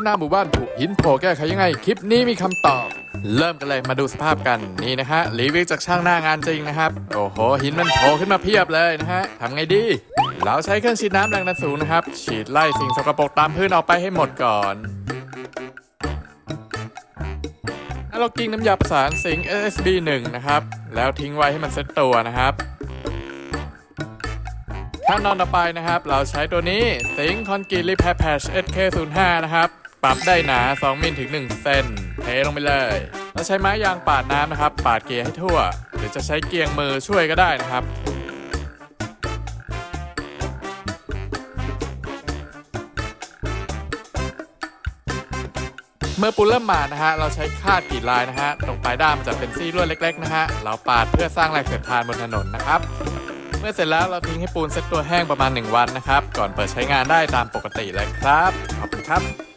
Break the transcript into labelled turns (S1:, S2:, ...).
S1: นหน้าหมู่บ้านถูกหินโผล่แก้ไขยังไง คลิปนี้มีคำตอบ เริ่มกันเลยมาดูสภาพกันนี่นะฮะรีวิวจากช่างหน้างานจริงนะครับ โอ้โห หินมันโผล่ขึ้นมาเพียบเลยนะฮะทำไงดีเราใช้เครื่องฉีดน้ำแรงดันสูงนะครับ ฉีดไล่สิ่งสกปรกตามพื้นออกไปให้หมดก่อนแล้วเรากิ้งน้ำยาประสานสิง SSB 1นะครับ แล้วทิ้งไว้ให้มันเซ็ตตัวนะครับขั้นตอนต่อไปนะครับ เราใช้ตัวนี้สิงคอนกรีตรีแพร์แพช SK05 นะครับ ปรับได้หนา 2มิลถึง 1 เซนเทลงไปเลยเราใช้ไม้ยางปาดน้ำนะครับ ปาดเกลียร์ให้ทั่ว หรือจะใช้เกียงมือช่วยก็ได้นะครับเมื่อปูนเริ่มมานะฮะ เราใช้คาดกรีดลายนะฮะ ตรงปลายด้ามมันจะเป็นซี่ลวดเล็ก ๆ นะฮะ เราปาดเพื่อสร้างแรงเสียดทานบนถนนนะครับ เมื่อเสร็จแล้วเราทิ้งให้ปูนเซ็ตตัวแห้งประมาณ 1 วันนะครับ ก่อนเปิดใช้งานได้ตามปกติเลยครับ ขอบคุณครับ